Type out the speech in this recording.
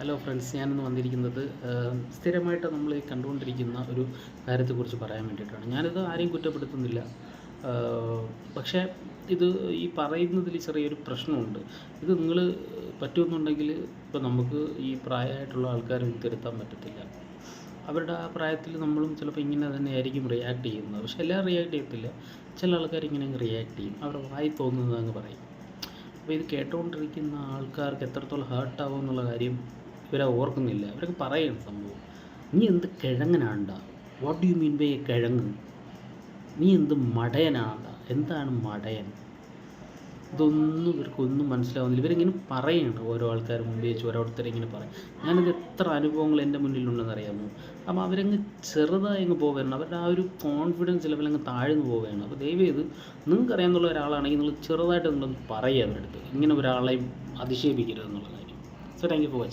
Hello friends ഞാനിന്ന് വന്നിരിക്കുന്നത് സ്ഥിരമായിട്ട് നമ്മൾ ഈ കണ്ടുകൊണ്ടിരിക്കുന്ന ഒരു കാര്യത്തെക്കുറിച്ച് പറയാൻ വേണ്ടിയിട്ടാണ്. ഞാനിത് ആരെയും കുറ്റപ്പെടുത്തുന്നില്ല. പക്ഷേ ഇത് ഈ പറയുന്നതിൽ ചെറിയൊരു പ്രശ്നമുണ്ട്. ഇത് നിങ്ങൾ പറ്റുമെന്നുണ്ടെങ്കിൽ ഇപ്പോൾ നമുക്ക് ഈ പ്രായമായിട്ടുള്ള ആൾക്കാരെ തിരുത്താൻ പറ്റത്തില്ല. അവരുടെ ആ പ്രായത്തിൽ നമ്മളും ചിലപ്പോൾ ഇങ്ങനെ തന്നെ ആയിരിക്കും റിയാക്ട് ചെയ്യുന്നത്. പക്ഷെ എല്ലാവരും റിയാക്ട് ചെയ്യത്തില്ല. ചില ആൾക്കാർ ഇങ്ങനെ റിയാക്ട് ചെയ്യും. അവരുടെ വായി തോന്നുന്നത് അങ്ങ് പറയും. അപ്പോൾ ഇത് കേട്ടുകൊണ്ടിരിക്കുന്ന ആൾക്കാർക്ക് എത്രത്തോളം ഹേർട്ടാവും എന്നുള്ള കാര്യം ഇവരെ ഓർക്കുന്നില്ല. ഇവരൊക്കെ പറയുന്ന സംഭവം. നീ എന്ത് കിഴങ്ങനാണ്ട? What do you mean by a കിഴങ്ങ്? നീ എന്ത് മടയനാണ്ട എന്താണ് മടയൻ? ഇതൊന്നും ഇവർക്കൊന്നും മനസ്സിലാവുന്നില്ല. ഇവരിങ്ങനെ പറയുന്നുണ്ട് ഓരോ ആൾക്കാർ മുമ്പ് വെച്ച് ഓരോരുത്തരെ ഇങ്ങനെ പറയും. ഞാനിത് എത്ര അനുഭവങ്ങൾ എന്റെ മുന്നിലുണ്ടെന്ന് അറിയാമോ? അപ്പോൾ അവരങ്ങ് ചെറുതായി അങ്ങ് പോവുകയാണ്. അവരുടെ ആ ഒരു കോൺഫിഡൻസ് ലെവൽ അങ്ങ് താഴ്ന്നു പോവുകയാണ്. അപ്പോൾ ദയവ് ചെയ്ത് നിങ്ങൾക്ക് അറിയാമെന്നുള്ള ഒരാളാണെങ്കിൽ നിങ്ങൾ ചെറുതായിട്ട് നിങ്ങളൊന്ന് പറയുക അവരുടെ അടുത്ത്. ഇങ്ങനെ ഒരാളെയും അധിക്ഷേപിക്കരുത് എന്നുള്ള കാര്യം. So thank you for watching